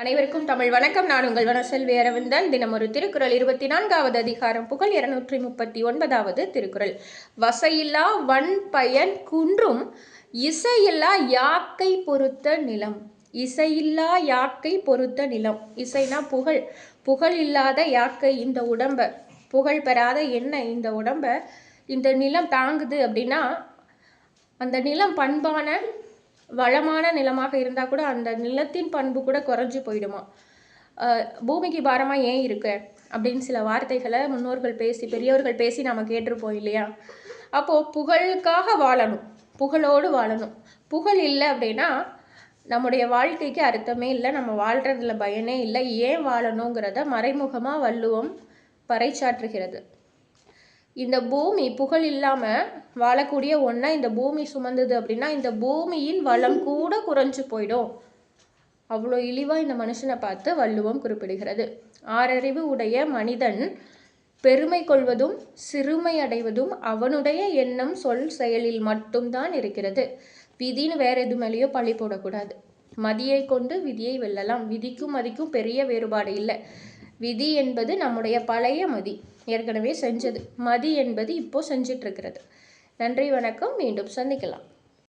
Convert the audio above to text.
அனைவருக்கும் தமிழ் வணக்கம். நான் உங்கள் வனசெல்வி அரவிந்தன். தினம் ஒரு திருக்குறள் இருபத்தி நான்காவது அதிகாரம் புகழ் இருநூற்றி முப்பத்தி ஒன்பதாவது திருக்குறள். வசையில்லா வன் பயன் குன்றும் இசையில்லா யாக்கை பொறுத்த நிலம். இசையில்லா யாக்கை பொறுத்த நிலம். இசைனா புகழ். புகழ் இல்லாத யாக்கை இந்த உடம்ப? புகழ் பெறாத என்ன இந்த உடம்ப? இந்த நிலம் தாங்குது அப்படின்னா அந்த நிலம் பண்பான வளமான நிலமாக இருந்தால் கூட அந்த நிலத்தின் பண்பு கூட குறைஞ்சி போயிடுமா? பூமிக்கு பாரமாக ஏன் இருக்கு? அப்படின்னு சில வார்த்தைகளை முன்னோர்கள் பேசி பெரியவர்கள் பேசி நம்ம கேட்டிருப்போம் இல்லையா? அப்போது புகழுக்காக வாழணும். புகழோடு வாழணும். புகழ் இல்லை அப்படின்னா நம்முடைய வாழ்க்கைக்கு அர்த்தமே இல்லை நம்ம வாழ்கிறதுல பயனே இல்லை. ஏன் வாழணுங்கிறத மறைமுகமாக வள்ளுவம் பறைச்சாற்றுகிறது இந்த பூமி புகழ் இல்லாமல் வாழக்கூடிய ஒன்றை இந்த பூமி சுமந்தது அப்படின்னா இந்த பூமியின் வளம் கூட குறைஞ்சு போயிடும். அவ்வளோ இழிவாக இந்த மனுஷனை பார்த்து வள்ளுவம் குறிப்பிடுகிறது. ஆறறிவு உடைய மனிதன் பெருமை கொள்வதும் சிறுமை அடைவதும் அவனுடைய எண்ணம் சொல் செயலில் மட்டும்தான் இருக்கிறது. விதின்னு வேற எது மேலேயோ பழி போடக்கூடாது. மதியை கொண்டு விதியை வெல்லலாம். விதிக்கும் மதிக்கும் பெரிய வேறுபாடு இல்லை. விதி என்பது நம்முடைய பழைய மதி ஏற்கனவே செஞ்சது. மதி என்பது இப்போ செஞ்சிட்ருக்கிறது நன்றி வணக்கம். மீண்டும் சந்திக்கலாம்.